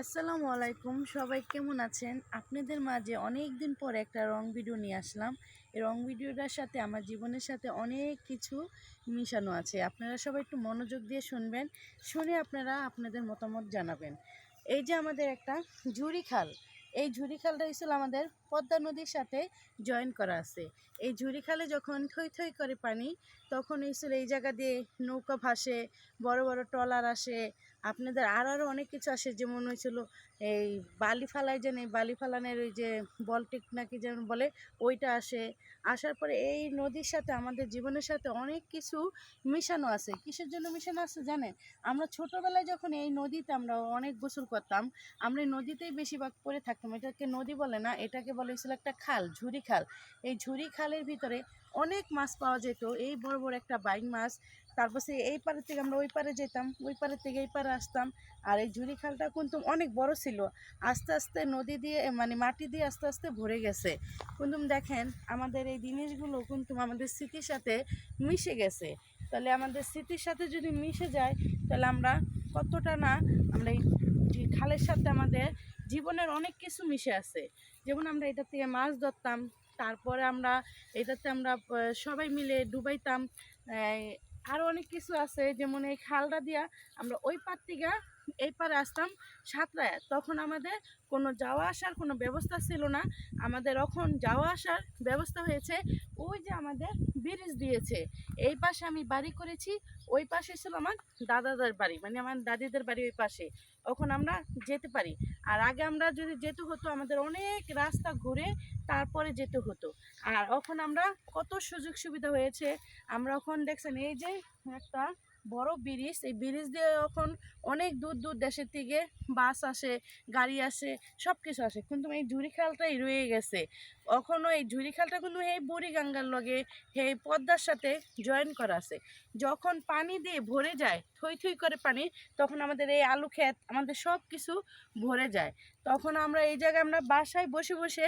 আসসালামু আলাইকুম, সবাই কেমন আছেন? আপনাদের মাঝে অনেক দিন পর একটা রং ভিডিও নিয়ে আসলাম। এই রং ভিডিওটার সাথে আমার জীবনের সাথে অনেক কিছু মিশানো আছে। আপনারা সবাই একটু মনোযোগ দিয়ে শুনবেন, শুনে আপনারা আপনাদের মতামত জানাবেন। এই যে আমাদের একটা ঝুড়ি খাল, এই ঝুড়ি খালটা হয়েছিল আমাদের পদ্মা নদীর সাথে জয়েন করা আছে। এই ঝুড়িখালে যখন থই থই করে পানি, তখন হয়েছিল এই জায়গা দিয়ে নৌকা ভাসে, বড় বড় ট্রলার আসে। আপনাদের আর আরও অনেক কিছু আসে, যেমন হয়েছিল এই বালি ফালায় যেন, এই বালি ফালানের ওই যে বলটিক নাকি যেমন বলে, ওইটা আসে। আসার পরে এই নদীর সাথে, আমাদের জীবনের সাথে অনেক কিছু মিশানো আছে। কিসের জন্য মিশানো আছে জানেন? আমরা ছোটোবেলায় যখন এই নদীতে আমরা অনেক গোসল করতাম, আমরা নদীতেই বেশিরভাগ পড়ে থাকতাম। এটাকে নদী বলে না, এটাকে বলে ছিল একটা খাল, ঝুরি খাল। এই ঝুরি খালের ভিতরে অনেক মাছ পাওয়া যেত। এই বড় বড় একটা বাইক মাছ। তারপর সে এই পাড়ের থেকে আমরা ওই পারে যেতাম, ওই পাড়ের থেকে এই পারে আসতাম। আর এই ঝুরি খালটা কিন্তু অনেক বড় ছিল। আস্তে আস্তে নদী দিয়ে মানে মাটি দিয়ে আস্তে আস্তে ভরে গেছে। কিন্তু দেখেন, আমাদের এই জিনিসগুলো কিন্তু আমাদের স্মৃতির সাথে মিশে গেছে। তাহলে আমাদের স্মৃতির সাথে যদি মিশে যায়, তাহলে আমরা কতটা না, আমরা এই খালের সাথে আমাদের জীবনের অনেক কিছু মিশে আছে। যেমন আমরা এটা থেকে মাছ ধরতাম, তারপরে আমরা এটাতে আমরা সবাই মিলে ডুবাইতাম আরও অনেক কিছু আছে। যেমন এই খালটা দিয়া আমরা ওই পার থেকে এই পারে আসতাম সাঁতরায়। তখন আমাদের কোনো যাওয়া আসার কোনো ব্যবস্থা ছিল না। আমাদের এখন যাওয়া আসার ব্যবস্থা হয়েছে। ওই যে আমাদের ব্রিজ দিয়েছে। এই পাশে আমি বাড়ি করেছি। ওই পাশে ছিল আমার দাদাদের বাড়ি মানে আমার দাদিদের বাড়ি ওই পাশে। এখন আমরা যেতে পারি। আর আগে আমরা যদি যেতে হতো, আমাদের অনেক রাস্তা ঘুরে তারপরে যেতে হতো। আর এখন আমরা কত সুযোগ সুবিধা হয়েছে। আমরা এখন দেখছেন, এই যে একটা বড় ব্রিজ, এই ব্রিজ দিয়ে এখন অনেক দূর দূর দেশের থেকে বাস আসে, গাড়ি আসে সব কিছু আসে। কিন্তু এই ঝুড়ি খালটাই রয়ে গেছে। এখনও এই ঝুড়ি খালটা কিন্তু এই বুড়িগঙ্গার লগে এই পদ্মার সাথে জয়েন করা আছে। যখন পানি দিয়ে ভরে যায়, থই থই করে পানি, তখন আমাদের এই আলু ক্ষেত, আমাদের সব কিছু ভরে যায়। তখন আমরা এই জায়গায় আমরা বাসায় বসে বসে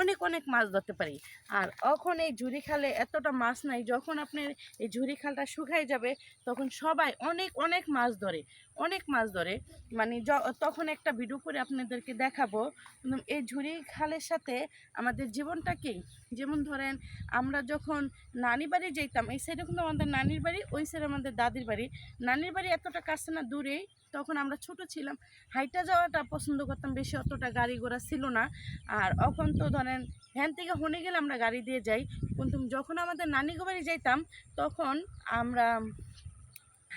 অনেক অনেক মাছ ধরতে পারি। আর এখন এই ঝুড়ি খালে এতটা মাছ নাই, যখন আপনার এই ঝুড়ি খালটা শুকাই যাবে, তখন সবাই অনেক অনেক মাছ ধরে, অনেক মাছ ধরে। মানে তখন একটা ভিডিও করে আপনাদেরকে দেখাবো। এই ঝুড়ি খালের সাথে আমাদের জীবনটা কি? যেমন ধরেন, আমরা যখন নানি বাড়ি যেতাম, এই সাইডে কিন্তু আমাদের নানির বাড়ি, ওই সাইডে আমাদের দাদির বাড়ি। নানির বাড়ি এতটা কাছে না দূরেই তখন আমরা ছোট ছিলাম। হাইটা যাওয়াটা পছন্দ করতাম বেশি, অতটা গাড়ি ঘোড়া ছিল না। আর এখন তো ধরেন ভ্যান থেকে হনে গেলে আমরা গাড়ি দিয়ে যাই। কিন্তু যখন আমাদের নানি বাড়ি যাইতাম, তখন আমরা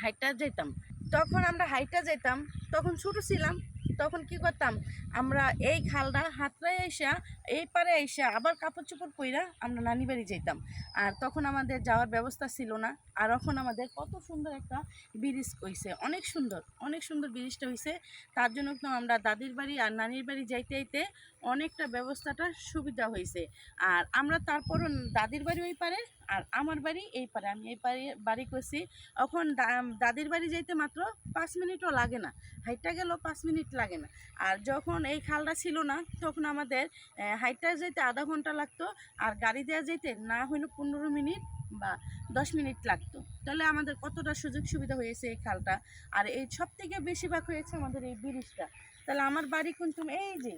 হাইটা যেতাম। তখন আমরা হাইটা যেতাম, তখন ছোটো ছিলাম, তখন কি করতাম, আমরা এই খালটা হাতরায় এসা এই পারে এসে আবার কাপড় চোপড় পইরা আমরা নানি বাড়ি যেতাম আর তখন আমাদের যাওয়ার ব্যবস্থা ছিল না। আর এখন আমাদের কত সুন্দর একটা ব্রিজ হইছে। অনেক সুন্দর অনেক সুন্দর ব্রিজটা হয়েছে তার জন্য তো আমরা দাদির বাড়ি আর নানির বাড়ি যাইতে যাইতে অনেকটা ব্যবস্থাটা সুবিধা হয়েছে আর আমরা তারপরও দাদির বাড়ি ওই পারে আর আমার বাড়ি এই পারে। আমি এই পারে বাড়ি করছি। এখন দাদির বাড়ি যাইতে মাত্র পাঁচ মিনিটও লাগে না। হাইটটা গেলেও পাঁচ মিনিট লাগে না। আর যখন এই খালটা ছিল না, তখন আমাদের হাইটটা যেতে আধা ঘণ্টা লাগতো, আর গাড়ি দেওয়া যেতে না হইলে পনেরো মিনিট বা দশ মিনিট লাগতো। তাহলে আমাদের কতটা সুযোগ সুবিধা হয়েছে এই খালটা? আর এই সব থেকে বেশিরভাগ হয়েছে আমাদের এই ব্রিজটা। তাহলে আমার বাড়ি কিন্তু এই যে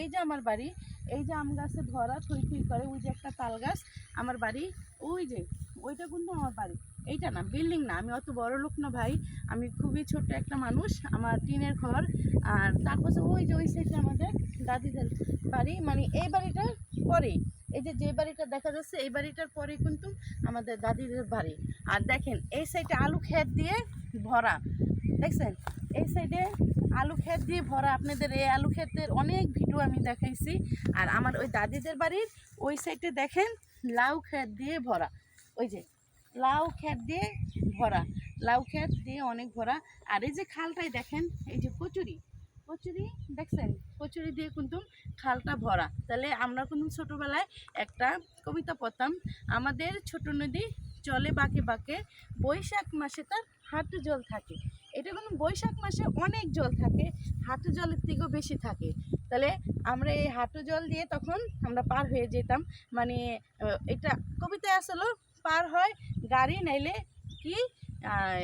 এই যে আমার বাড়ি, এই যে আম গাছে ধরা থই থই করে, ওই যে একটা তাল গাছ, আমার বাড়ি, ওই যে, ওইটা কিন্তু আমার বাড়ি। এইটা না বিল্ডিং না। আমি অত বড় লোক না ভাই। আমি খুবই ছোট্ট একটা মানুষ, আমার টিনের ঘর। আর তারপর ওই যে ওই সাইডে আমাদের দাদিদের বাড়ি। মানে এই বাড়িটার পরেই এই যে যে বাড়িটা দেখা যাচ্ছে, এই বাড়িটার পরে কিন্তু আমাদের দাদিদের বাড়ি। আর দেখেন, এই সাইডে আলু ক্ষেত দিয়ে ভরা। দেখছেন? এই সাইডে আলু ক্ষেত দিয়ে ভরা। আপনাদের এই আলু ক্ষেতের অনেক ভিডিও আমি দেখাইছি। আর আমার ওই দাদিদের বাড়ির ওই সাইডে দেখেন, লাউ ক্ষেত দিয়ে ভরা। ওই যে লাউ ক্ষেত দিয়ে ভরা, লাউ ক্ষেত দিয়ে অনেক ভরা। আর এই যে খালটাই দেখেন, এই যে কচুরি কচুরি দেখছেন? কচুরি দিয়ে কিন্তু খালটা ভরা। তাহলে আমরা কিন্তু ছোটোবেলায় একটা কবিতা পড়তাম, আমাদের ছোট নদী চলে বাঁকে বাঁকে, বৈশাখ মাসে তার হাঁটু জল থাকে। এটা কিন্তু বৈশাখ মাসে অনেক জল থাকে, হাঁটু জলের থেকেও বেশি থাকে। তাহলে আমরা এই হাঁটু জল দিয়ে তখন আমরা পার হয়ে যেতাম। মানে এটা কবিতায় আসলে পার হয় গাড়ি নাইলে কি আহ,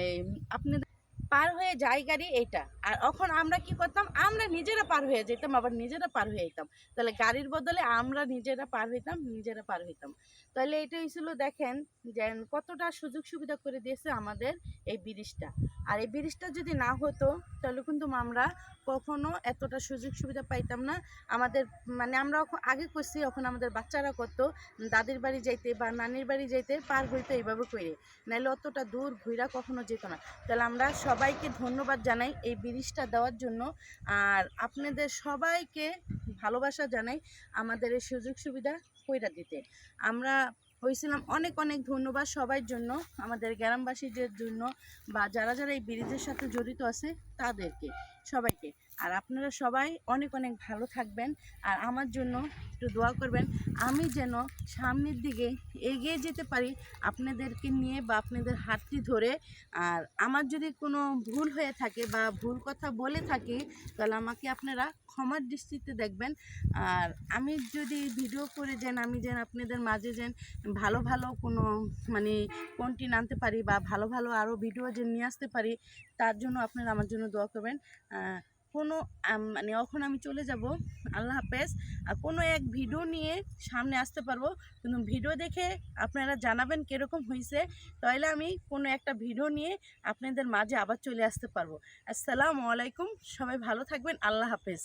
আপনাদের পার হয়ে যাই গাড়ি এইটা আর এখন আমরা কি করতাম? আমরা নিজেরা পার হয়ে যেতাম, আবার নিজেরা পার হয়ে যেতাম তাহলে গাড়ির বদলে আমরা নিজেরা পার হইতাম, নিজেরা পার হইতাম। তাহলে এটা হয়েছিল দেখেন, যে কতটা সুযোগ সুবিধা করে দিয়েছে আমাদের এই ব্রিজটা। আর এই ব্রিজটা যদি না হতো, তাহলে কিন্তু আমরা কখনো এতটা সুযোগ সুবিধা পাইতাম না। আমাদের মানে আমরা আগে করছি, এখন আমাদের বাচ্চারা করতো, দাদির বাড়ি যাইতে বা নানির বাড়ি যাইতে পার হইতো এইভাবে করে। নাহলে অতটা দূর ঘুরা কখনো যেত না। তাহলে আমরা সবাইকে ধন্যবাদ জানাই এই ব্রিজটা দেওয়ার জন্য। আর আপনাদের সবাইকে ভালোবাসা জানাই আমাদের এই সুযোগ সুবিধা কইরা দিতে। আমরা হয়েছিলাম। অনেক অনেক ধন্যবাদ সবার জন্য, আমাদের গ্রামবাসীদের জন্য বা যারা যারা এই ব্রিজের সাথে জড়িত আছে তাদেরকে, সবাইকে। আর আপনারা সবাই অনেক অনেক ভালো থাকবেন আর আমার জন্য একটু দোয়া করবেন, আমি যেন সামনের দিকে এগিয়ে যেতে পারি আপনাদেরকে নিয়ে বা আপনাদের হাতটি ধরে। আর আমার যদি কোনো ভুল হয়ে থাকে বা ভুল কথা বলে থাকি, তাহলে আমাকে আপনারা ক্ষমার দৃষ্টিতে দেখবেন। আর আমি যদি ভিডিও করে যেন, আমি যেন আপনাদের মাঝে যেন ভালো ভালো কোনো মানে কোনটি আনতে পারি বা ভালো ভালো আরও ভিডিও যেন নিয়ে আসতে পারি, তার জন্য আপনারা আমার জন্য দোয়া করবেন। কোনো মানে এখন আমি চলে যাব, আল্লাহ হাফেজ। আর কোনো এক ভিডিও নিয়ে সামনে আসতে পারব। কিন্তু ভিডিও দেখে আপনারা জানাবেন কীরকম হয়েছে তাহলে আমি কোনো একটা ভিডিও নিয়ে আপনাদের মাঝে আবার চলে আসতে পারব। আসসালামু আলাইকুম। সবাই ভালো থাকবেন। আল্লাহ হাফেজ।